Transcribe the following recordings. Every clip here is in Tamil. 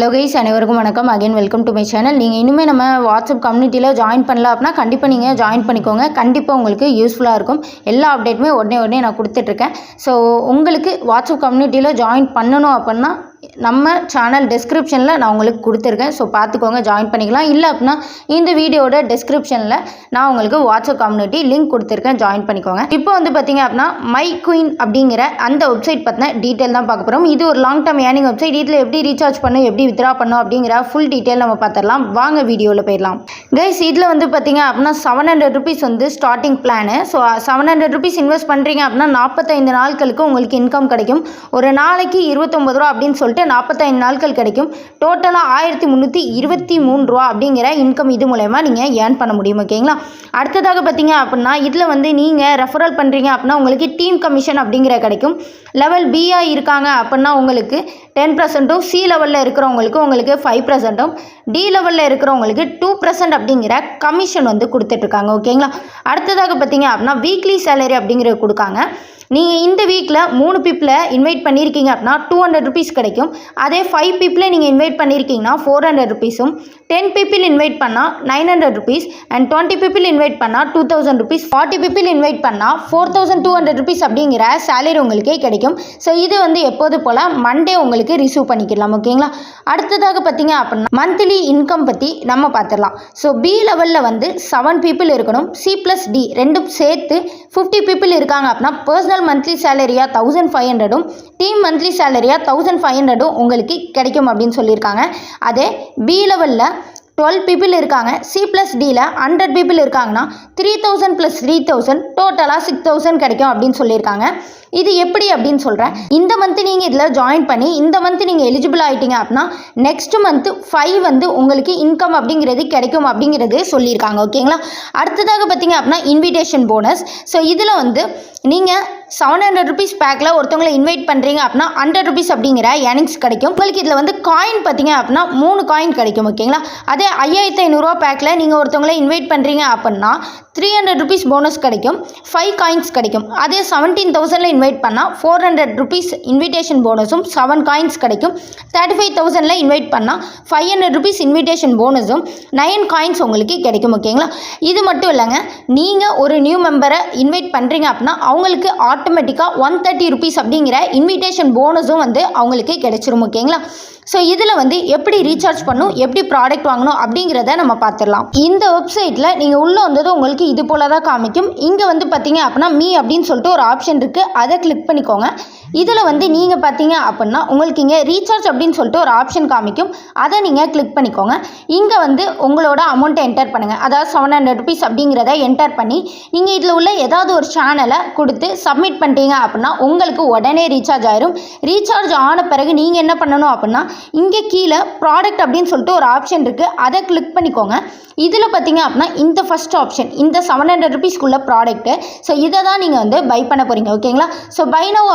ஹலோ கைஸ் அனைவருக்கும் வணக்கம். Again welcome to my channel நீங்கள் இனிமேல் நம்ம வாட்ஸ்அப் கம்யூனிட்டியில் ஜாயின் பண்ணல அப்படின்னா கண்டிப்பாக நீங்கள் ஜாயின் பண்ணிக்கோங்க. கண்டிப்பாக உங்களுக்கு யூஸ்ஃபுல்லாக இருக்கும். எல்லா அப்டேட்டுமே உடனே உடனே நான் கொடுத்துட்ருக்கேன் ஸோ உங்களுக்கு வாட்ஸ்அப் கம்யூனிட்டியில் ஜாயின் பண்ணணும் அப்படின்னா நம்ம சேனல் டெஸ்கிரிப்ஷனில் நான் உங்களுக்கு கொடுத்துருக்கேன். ஸோ பார்த்துக்கோங்க ஜாயின் பண்ணிக்கலாம். இல்லை அப்படின்னா இந்த வீடியோட டெஸ்கிரிப்ஷனில் நான் உங்களுக்கு வாட்ஸ்அப் கம்யூனிட்டி லிங்க் கொடுத்துருக்கேன். ஜாயின் பண்ணிக்கோங்க. இப்போ வந்து பார்த்தீங்க அப்படின்னா மை குயின் அப்படிங்கிற அந்த வெப்சைட் பற்றின டீட்டெயில் தான் பார்க்க போகிறோம் இது ஒரு லாங் டைம் ஏர்னிங் வெப்சைட் இதில் எப்படி ரீசார்ஜ் பண்ணும் எப்படி வித்ரா பண்ணும் அப்படிங்கிற ஃபுல் டீட்டெயில் நம்ம பார்த்துடலாம். வாங்க வீடியோவில் போயிடலாம். கைஸ் இதில் வந்து பார்த்தீங்க அப்படின்னா செவன் ஹண்ட்ரட் ருபீஸ் வந்து starting plan so seven hundred rupees invest பண்ணுறீங்க அப்படின்னா நாற்பத்தைந்து நாட்களுக்கு உங்களுக்கு இன்கம் கிடைக்கும். ஒரு நாளைக்கு இருபத்தொம்பது ரூபா அப்படின்னு சொல்லிட்டு நாற்பத்தைந்து நாட்கள் கிடைக்கும். டோட்டலாக ஆயிரத்தி முந்நூற்றி இருபத்தி மூணு ரூபா அப்படிங்கிற இன்கம் இது மூலயமா நீங்கள் ஏர்ன் பண்ண முடியும் ஓகேங்களா அடுத்ததாக பார்த்தீங்க அப்படின்னா இதில் வந்து நீங்கள் ரெஃபரல் பண்ணுறீங்க அப்படின்னா உங்களுக்கு டீம் கமிஷன் அப்படிங்கிற கிடைக்கும். லெவல் பிஆ இருக்காங்க அப்படின்னா உங்களுக்கு டென் பர்சன்ட்டும் சி லெவலில் இருக்கிறவங்களுக்கு உங்களுக்கு ஃபைவ் பர்சன்ட்டும் டி லெவலில் இருக்கிறவங்களுக்கு டூ பர்சன்ட் அப்படிங்கிற கமிஷன் வந்து கொடுத்துட்ருக்காங்க ஓகேங்களா அடுத்ததாக பார்த்தீங்க அப்படின்னா வீக்லி சேலரி அப்படிங்கிறது கொடுக்காங்க. நீங்கள் இந்த வீக்கில் மூணு பீப்பிளை இன்வைட் பண்ணியிருக்கீங்க அப்படின்னா டூ ஹண்ட்ரட் ருபீஸ் கிடைக்கும். அதே ஃபைவ் பீப்பிளை நீங்கள் இன்வைட் பண்ணியிருக்கீங்கன்னா ஃபோர் ஹண்ட்ரட் ருபீஸும் டென் பீப்பிள் இன்வைட் பண்ணால் nine hundred rupees and twenty people invite பண்ணால் two thousand rupees forty people invite பண்ணால் four thousand two hundred rupees அப்படிங்கிற சேலரி உங்களுக்கே கிடைக்கும். ஸோ இது வந்து எப்போது போல் மண்டே உங்களுக்கு ரிசீவ் பண்ணிக்கலாம் ஓகேங்களா அடுத்ததாக பார்த்தீங்க அப்படின்னா மந்த்லி இன்கம் பற்றி நம்ம பார்த்துடலாம். ஸோ பி லெவலில் வந்து செவன் பீப்புள் இருக்கணும் சி ப்ளஸ் டி ரெண்டும் சேர்த்து ஃபிஃப்டி பீப்புள் இருக்காங்க அப்படின்னா பர்சனல் மந்த்லி சேலரியாக தௌசண்ட் ஃபைவ் ஹண்ட்ரடும் டீம் மந்த்லி சேலரியாக தௌசண்ட் ஃபைவ் ஹண்ட்ரட் ஹண்ட்ரடும் உங்களுக்கு கிடைக்கும் அப்படின்னு சொல்லியிருக்காங்க. அதே பி லெவலில் டுவெல் பீப்புள் இருக்காங்க. சி ப்ளஸ் டியில் ஹண்ட்ரட் பீப்புள் இருக்காங்கன்னா three thousand plus three thousand டோட்டலாக சிக்ஸ் தௌசண்ட் கிடைக்கும் அப்படின்னு சொல்லியிருக்காங்க. இது எப்படி அப்படின்னு சொல்கிறேன் இந்த மந்த்து நீங்கள் இதில் ஜாயின் பண்ணி இந்த மந்த்து நீங்கள் எலிஜிபிள் ஆகிட்டீங்க அப்படின்னா நெக்ஸ்ட் மந்த்து ஃபைவ் வந்து உங்களுக்கு இன்கம் அப்படிங்கிறது கிடைக்கும் அப்படிங்கிறது சொல்லியிருக்காங்க. ஓகேங்களா அடுத்ததாக பார்த்தீங்க அப்படின்னா இன்விடேஷன் போனஸ் ஸோ இதில் வந்து நீங்கள் செவன் ஹண்ட்ரட் ருபீஸ் பேக்கில் ஒருத்தவங்களை இன்வைட் பண்ணுறீங்க அப்படின்னா ஹண்ட்ரட் ருபீஸ் அப்படிங்கிற ஏர்னிங்ஸ் கிடைக்கும். உங்களுக்கு இதில் வந்து காயின் பார்த்தீங்க அப்படின்னா மூணு காயின் கிடைக்கும் ஓகேங்களா அதே ஐயாயிரத்தி ஐநூறுரூவா பேக்கில் நீங்கள் ஒருத்தவங்களை இன்வைட் பண்ணுறீங்க அப்படின்னா த்ரீ ஹண்ட்ரட் ருபீஸ் போனஸ் கிடைக்கும் ஃபைவ் காயின்ஸ் கிடைக்கும். அதே செவன்டீன் தௌசண்டில் இன்வைட் பண்ணால் ஃபோர் ஹண்ட்ரட் ருபீஸ் இன்விடேஷன் போனஸும் செவன் காயின்ஸ் கிடைக்கும். தேர்ட்டி ஃபைவ் தௌசண்டில் இன்வைட் பண்ணால் ஃபைவ் ஹண்ட்ரட் ருபீஸ் இன்விடேஷன் போனஸும் நைன் காயின்ஸ் உங்களுக்கு கிடைக்கும் ஓகேங்களா இது மட்டும் இல்லைங்க நீங்கள் ஒரு நியூ மெம்பரை இன்வைட் பண்ணுறீங்க அப்படின்னா அவங்களுக்கு ஆட்டோமேட்டிக்காக ஒன் தேர்ட்டி ருபீஸ் அப்படிங்கிற இன்விடேஷன் போனஸும் வந்து அவங்களுக்கு கிடைச்சிரும் ஓகேங்களா ஸோ இதில் வந்து எப்படி ரீசார்ஜ் பண்ணணும் எப்படி ப்ராடக்ட் வாங்கணும் அப்படிங்கிறத நம்ம பார்த்துடலாம். இந்த வெப்சைட்டில் நீங்கள் உள்ளே வந்தது உங்களுக்கு இது போல தான் காமிக்கும். இங்கே வந்து பார்த்தீங்க அப்படின்னா மீ அப்படின்னு சொல்லிட்டு ஒரு ஆப்ஷன் இருக்குது அதை கிளிக் பண்ணிக்கோங்க. இதில் வந்து நீங்கள் பார்த்தீங்க அப்படின்னா உங்களுக்கு இங்கே ரீசார்ஜ் அப்படின்னு சொல்லிட்டு ஒரு ஆப்ஷன் காமிக்கும். அதை நீங்கள் கிளிக் பண்ணிக்கோங்க. இங்கே வந்து உங்களோட அமௌண்ட்டை என்டர் பண்ணுங்கள் அதாவது செவன் ஹண்ட்ரட் ருபீஸ் அப்படிங்கிறத என்டர் பண்ணி நீங்கள் இதில் உள்ள ஏதாவது ஒரு சேனலை கொடுத்து சப்மிட் பண்ணிட்டீங்க அப்படின்னா உங்களுக்கு உடனே ரீசார்ஜ் ஆயிரும். ரீசார்ஜ் ஆன பிறகு நீங்கள் என்ன பண்ணணும் அப்படின்னா இங்கே கீழே ப்ராடக்ட் அப்படின்னு சொல்லிட்டு ஒரு ஆப்ஷன் இருக்குது அதை கிளிக் பண்ணிக்கோங்க. இதில் பார்த்தீங்க அப்படின்னா இந்த ஃபஸ்ட் ஆப்ஷன் இந்த செவன் ஹண்ட்ரட் ருபீஸ்க்குள்ள ப்ராடக்ட்டு ஸோ இதை தான் நீங்கள் வந்து பை பண்ண போகிறீங்க ஓகேங்களா ஸோ பை நவ்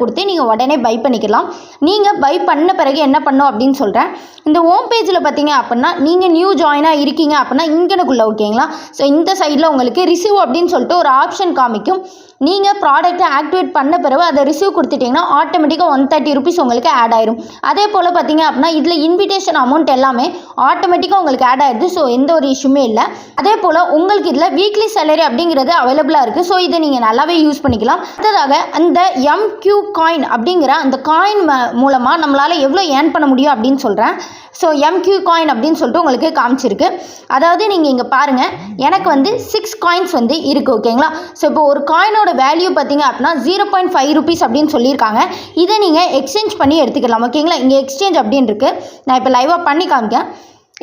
கொடுத்து நீங்கள் உடனே பை பண்ணிக்கலாம். நீங்கள் பை பண்ண பிறகு என்ன பண்ணும் அப்படின்னு சொல்கிறேன் இந்த ஹோம் பேஜில் பார்த்தீங்க அப்படின்னா நீங்கள் நியூ ஜாயினாக இருக்கீங்க அப்படின்னா இங்கனுக்குள்ளே ஓகேங்களா ஸோ இந்த சைடில் உங்களுக்கு ரிசீவ் அப்படின்னு சொல்லிட்டு ஒரு ஆப்ஷன் காமிக்கும். நீங்கள் ப்ராடக்ட்டை ஆக்டிவேட் பண்ண பிறகு அதை ரிசீவ் கொடுத்துட்டிங்கன்னா ஆட்டோமேட்டிக்காக ஒன் தேர்ட்டி ருபீஸ் உங்களுக்கு ஆட் ஆயிரும். அதே போல் பார்த்தீங்க அப்படின்னா இதில் இன்விடேஷன் அமௌண்ட் எல்லாமே ஆட்டோமேட்டிக்காக உங்களுக்கு ஆட் ஆயிடுது. ஸோ எந்த ஒரு இஷ்யூமே இல்லை. அதே போல் உங்களுக்கு இதில் வீக்லி சேலரி அப்படிங்கிறது அவைலபிளாக இருக்குது ஸோ இதை நீங்கள் நல்லாவே யூஸ் பண்ணிக்கலாம். அடுத்ததாக அந்த எம்கியூ காயின் அப்படிங்கிற அந்த காயின் மூலமாக நம்மளால் எவ்வளோ ஏர்ன் பண்ண முடியும் அப்படின்னு சொல்கிறேன் ஸோ எம்கியூ காயின் அப்படின்னு சொல்லிட்டு உங்களுக்கு காமிச்சிருக்கு. அதாவது நீங்கள் இங்கே பாருங்கள் எனக்கு வந்து சிக்ஸ் காயின்ஸ் வந்து இருக்குது ஓகேங்களா ஸோ இப்போ ஒரு காயினோட வேல்யூ பார்த்தீங்க அப்படின்னா ஜீரோ பாயிண்ட் ஃபைவ் ருபீஸ் அப்படின்னு சொல்லியிருக்காங்க. இதை நீங்கள் எக்ஸ்சேஞ்ச் பண்ணி எடுத்துக்கலாம் ஓகேங்களா இங்கே எக்ஸ்சேஞ்ச் அப்படின்னு இருக்குது நான் இப்போ லைவாக பண்ணி காமிக்கேன்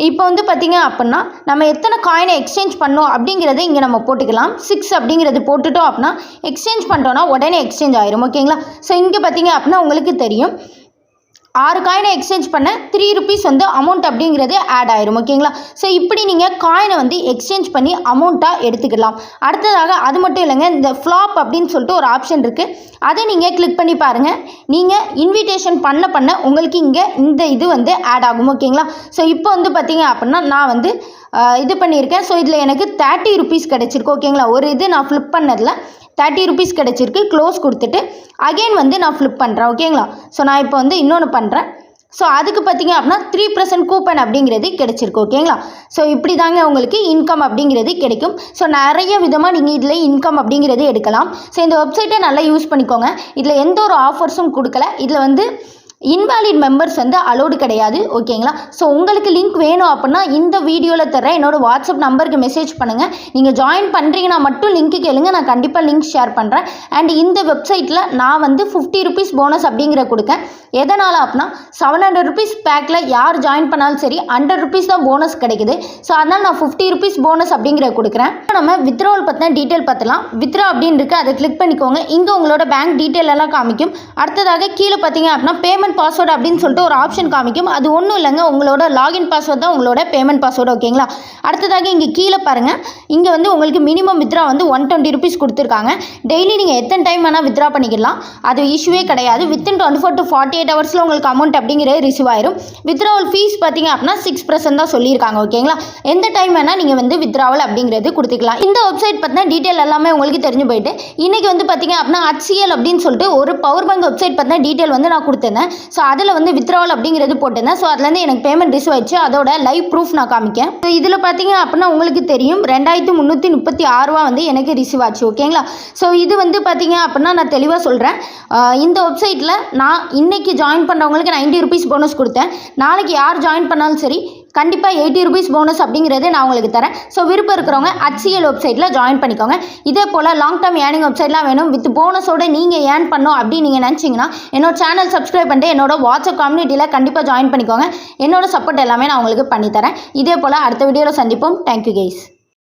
இப்போ வந்து பார்த்தீங்க அப்படின்னா நம்ம எத்தனை காயினை எக்ஸ்சேஞ்ச் பண்ணோம் அப்படிங்கிறத இங்கே நம்ம போட்டுக்கலாம். சிக்ஸ் அப்படிங்கிறது போட்டுட்டோம் அப்படின்னா எக்ஸ்சேஞ்ச் பண்ணிட்டோன்னா உடனே எக்ஸ்சேஞ்ச் ஆயிரும். ஓகேங்களா ஸோ இங்கே பார்த்தீங்க அப்படின்னா உங்களுக்கு தெரியும். ஆறு காயினை எக்ஸ்சேஞ்ச் பண்ண. த்ரீ ருபீஸ் வந்து அமௌண்ட் அப்படிங்கிறது ஆட் ஆயிரும் ஓகேங்களா ஸோ இப்படி நீங்கள் காயினை வந்து எக்ஸ்சேஞ்ச் பண்ணி அமௌண்ட்டாக எடுத்துக்கலாம். அடுத்ததாக அது மட்டும் இல்லைங்க இந்த ஃப்ளாப் அப்படின்னு சொல்லிட்டு ஒரு ஆப்ஷன் இருக்குது அதை நீங்கள் கிளிக் பண்ணி பாருங்கள் நீங்கள் இன்விடேஷன் பண்ண பண்ண உங்களுக்கு இங்கே இந்த இது வந்து ஆட் ஆகும் ஓகேங்களா ஸோ இப்போ வந்து பார்த்தீங்க அப்படின்னா நான் வந்து இது பண்ணியிருக்கேன். ஸோ இதில் எனக்கு தேர்ட்டி ருபீஸ் கிடச்சிருக்கு ஓகேங்களா ஒரு இது நான் ஃப்ளிப் பண்ணதில் தேர்ட்டி ருபீஸ் கிடச்சிருக்கு. க்ளோஸ் கொடுத்துட்டு அகைன் வந்து நான் ஃப்ளிப் பண்ணுறேன் ஓகேங்களா ஸோ நான் இப்போ வந்து இன்னொன்று பண்ணுறேன் ஸோ அதுக்கு பார்த்தீங்க அப்படின்னா த்ரீ பர்சன்ட் கூப்பன் அப்படிங்கிறது கிடைச்சிருக்கு ஓகேங்களா ஸோ இப்படி தாங்க உங்களுக்கு இன்கம் அப்படிங்கிறது கிடைக்கும். ஸோ நிறைய விதமாக நீங்கள் இதில் இன்கம் அப்படிங்கிறது எடுக்கலாம். ஸோ இந்த வெப்சைட்டை நல்லா யூஸ் பண்ணிக்கோங்க. இதில் எந்த ஒரு ஆஃபர்ஸும் கொடுக்கல. இதில் வந்து இன்வாலிட் மெம்பர்ஸ் வந்து அலோடு கிடையாது ஓகேங்களா ஸோ உங்களுக்கு லிங்க் வேணும் அப்படின்னா இந்த வீடியோவில் தரேன் என்னோடய வாட்ஸ்அப் நம்பருக்கு மெசேஜ் பண்ணுங்கள் நீங்கள் ஜாயின் பண்ணுறீங்கன்னா மட்டும் லிங்க்கு கேளுங்க. நான் கண்டிப்பாக லிங்க் ஷேர் பண்ணுறேன் அண்ட் இந்த வெப்சைட்டில் நான் வந்து ஃபிஃப்டி ருபீஸ் போனஸ் அப்படிங்கிற கொடுக்கேன். எதனால் அப்படின்னா செவன் ஹண்ட்ரட் ருபீஸ் பேக்கில் யார் ஜாயின் பண்ணாலும் சரி ஹண்ட்ரட் ருபீஸ் தான் போனஸ் கிடைக்குது. ஸோ அதனால் நான் ஃபிஃப்டி ருபீஸ் போனஸ் அப்படிங்கிற கொடுக்குறேன். இப்போ நம்ம வித்ட்ராவல் பற்றின டீட்டெயில் பார்த்துலாம் வித்ரா அப்படின்னு இருக்குது அதை கிளிக் பண்ணிக்கோங்க. இங்கே உங்களோட பேங்க் டீட்டெயில் எல்லாம் காமிக்கும். அடுத்ததாக கீழே பார்த்தீங்க அப்படின்னா பேமெண்ட் பாஸ்வேர்டு அப்படின்னு சொல்லிட்டு ஒரு ஆப்ஷன் காமிக்கும். அது ஒன்றும் இல்லைங்க. உங்களோட லாகின் பாஸ்வேர்ட் தான் உங்களோட பேமெண்ட் பாஸ்வேர்டு ஓகேங்களா அடுத்ததாக இங்கே கீழே பாருங்கள் இங்கே வந்து உங்களுக்கு மினிமம் வித்ரா வந்து ஒன் டுவெண்ட்டி ருபீஸ் கொடுத்துருக்காங்க. டெய்லி நீங்கள் எத்தனை டைம் வேணால் வித்ரா பண்ணிக்கலாம். அது இஷ்யூவே கிடையாது. Within twenty four to forty eight ஹவர்ஸில் உங்களுக்கு அமௌண்ட் அப்படிங்கிறது ரிசீவ் ஆயிரும். வித்ராவல் ஃபீஸ் பார்த்தீங்க அப்படின்னா சிக்ஸ் பர்சன்ட் தான் சொல்லியிருக்காங்க ஓகேங்களா எந்த டைம் வேணால் நீங்கள் வந்து வித்ராவல் அப்படிங்கிறது கொடுத்துக்கலாம். இந்த வெப்சைட் பற்றின டீட்டெயில் எல்லாமே உங்களுக்கு தெரிஞ்சு போயிட்டு இன்றைக்கி வந்து பார்த்தீங்க அப்படின்னா HCL அப்படின்னு சொல்லிட்டு ஒரு பவர் பேங்க் வெப்சைட் பற்றின டீட்டெயில் வந்து நான் கொடுத்தேன் ஸோ அதில் வந்து வித்ராவல் அப்படிங்கிறது போட்டிருந்தேன். ஸோ அதுலேருந்து எனக்கு பேமெண்ட் ரிசீவ் ஆயிடுச்சு. அதோட லைவ் ப்ரூஃப் நான் காமிக்கேன். ஸோ இதில் பார்த்தீங்க அப்படின்னா உங்களுக்கு தெரியும். ரெண்டாயிரத்தி முந்நூற்றி முப்பத்தி ஆறுரூவா வந்து எனக்கு ரிசீவ் ஆச்சு ஓகேங்களா ஸோ இது வந்து பார்த்தீங்க அப்படின்னா நான் தெளிவாக சொல்கிறேன் இந்த வெப்சைட்டில் நான் இன்றைக்கி ஜாயின் பண்ணுறவங்களுக்கு 90 ருபீஸ் போனஸ் கொடுத்தேன். நாளைக்கு யார் ஜாயின் பண்ணாலும் சரி கண்டிப்பாக எயிட்டி ருபீஸ் போனஸ் அப்படிங்கிறது நான் உங்களுக்கு தரேன். ஸோ விருப்பம் இருக்கிறவங்க HCL வெப்சைட்டில் ஜாயின் பண்ணிக்கோங்க. இதே போல் லாங் டேர்ம் ஏர்னிங் வெப்சைட்லாம் வேணும். வித் போனஸோட நீங்கள் ஏர்ன் பண்ணோம் அப்படின்னு நீங்கள் நினச்சிங்கன்னா என்னோட சேனல் சப்ஸ்கிரைப் பண்ணிட்டு என்னோட வாட்ஸ்அப் கம்யூனிட்டியில் கண்டிப்பாக ஜாயின் பண்ணிக்கோங்க. என்னோட சப்போர்ட் எல்லாமே நான் உங்களுக்கு பண்ணித்தரேன். இதே போல் அடுத்த வீடியோவில் சந்திப்போம். Thank you guys